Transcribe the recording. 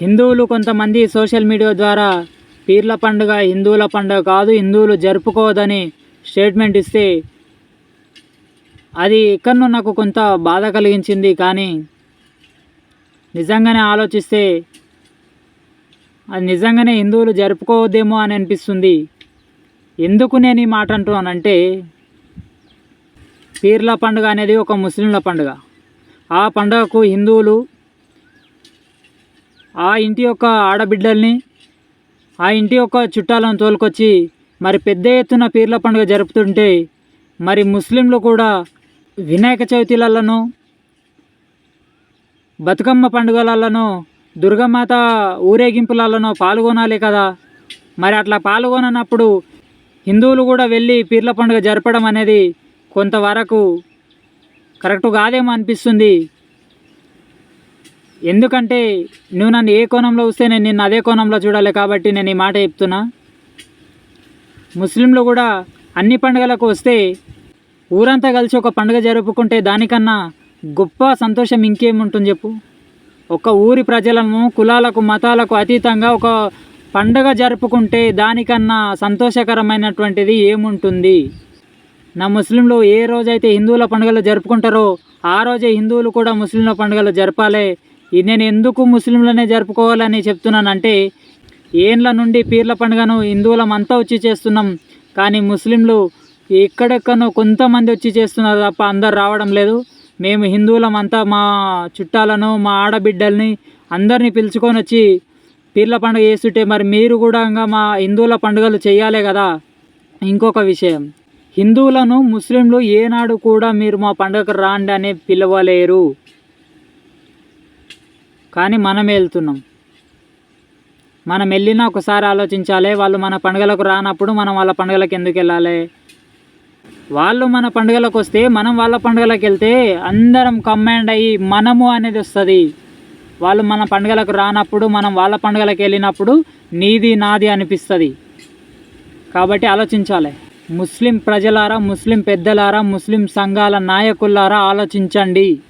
హిందువులు కొంతమంది social media ద్వారా పీర్ల పండుగ హిందువుల పండుగ కాదు హిందువులు జరుపుకోవద్దని స్టేట్మెంట్ ఇస్తే అది ఎక్కడనో నాకు కొంత బాధ కలిగించింది. కానీ నిజంగానే ఆలోచిస్తే అది నిజంగానే హిందువులు జరుపుకోవద్దేమో అని అనిపిస్తుంది. ఎందుకు నేను ఈ మాట అంటున్నానంటే పీర్ల పండుగ అనేది ఒక ముస్లింల పండుగ. ఆ పండుగకు హిందువులు ఆ ఇంటి యొక్క ఆడబిడ్డల్ని ఆ ఇంటి యొక్క చుట్టాలను తోలుకొచ్చి మరి పెద్ద ఎత్తున పీర్ల పండుగ జరుపుతుంటే మరి ముస్లింలు కూడా వినాయక చవితిలలోనూ బతుకమ్మ పండుగలలోనూ దుర్గమాత ఊరేగింపులలోనూ పాల్గొనాలి కదా. మరి అట్లా పాల్గొననప్పుడు హిందువులు కూడా వెళ్ళి పీర్ల పండుగ జరపడం అనేది కొంతవరకు కరెక్ట్ కాదేమో అనిపిస్తుంది. ఎందుకంటే నువ్వు నన్ను ఏ కోణంలో వస్తే నేను నిన్ను అదే కోణంలో చూడాలి కాబట్టి నేను ఈ మాట చెప్తున్నా. ముస్లింలు కూడా అన్ని పండుగలకు వస్తే ఊరంతా కలిసి ఒక పండుగ జరుపుకుంటే దానికన్నా గొప్ప సంతోషం ఇంకేముంటుంది చెప్పు? ఒక ఊరి ప్రజలను కులాలకు మతాలకు అతీతంగా ఒక పండుగ జరుపుకుంటే దానికన్నా సంతోషకరమైనటువంటిది ఏముంటుంది? నా ముస్లింలు ఏ రోజైతే హిందువుల పండుగలు జరుపుకుంటారో ఆ రోజే హిందువులు కూడా ముస్లింల పండుగలు జరపాలి. నేను ఎందుకు ముస్లింలనే జరుపుకోవాలని చెప్తున్నానంటే ఏండ్ల నుండి పీర్ల పండుగను హిందువులం అంతా వచ్చి చేస్తున్నాం. కానీ ముస్లింలు ఎక్కడెక్కడో కొంతమంది వచ్చి చేస్తున్నారు తప్ప అందరు రావడం లేదు. మేము హిందువులం అంతా మా చుట్టాలను మా ఆడబిడ్డల్ని అందరినీ పిలుచుకొని వచ్చి పీర్ల పండుగ చేస్తుంటే మరి మీరు కూడా ఇంకా మా హిందువుల పండుగలు చేయాలి కదా? ఇంకొక విషయం. హిందువులను ముస్లింలు ఏనాడు కూడా మీరు మా పండుగకు రాండి అని పిలవలేరు. కానీ మనం వెళ్తున్నాం. మనం వెళ్ళినా ఒకసారి ఆలోచించాలి వాళ్ళు మన పండుగలకు రానప్పుడు మనం వాళ్ళ పండుగలకు ఎందుకు వెళ్ళాలి? వాళ్ళు మన పండుగలకు వస్తే మనం వాళ్ళ పండుగలకు వెళ్తే అందరం కమాండ్ అయ్యి మనము అనేది వస్తుంది. వాళ్ళు మన పండుగలకు రానప్పుడు మనం వాళ్ళ పండుగలకు వెళ్ళినప్పుడు నీది నాది అనిపిస్తుంది. కాబట్టి ఆలోచించాలి. ముస్లిం ప్రజలారా ముస్లిం పెద్దలారా ముస్లిం సంఘాల నాయకులారా ఆలోచించండి.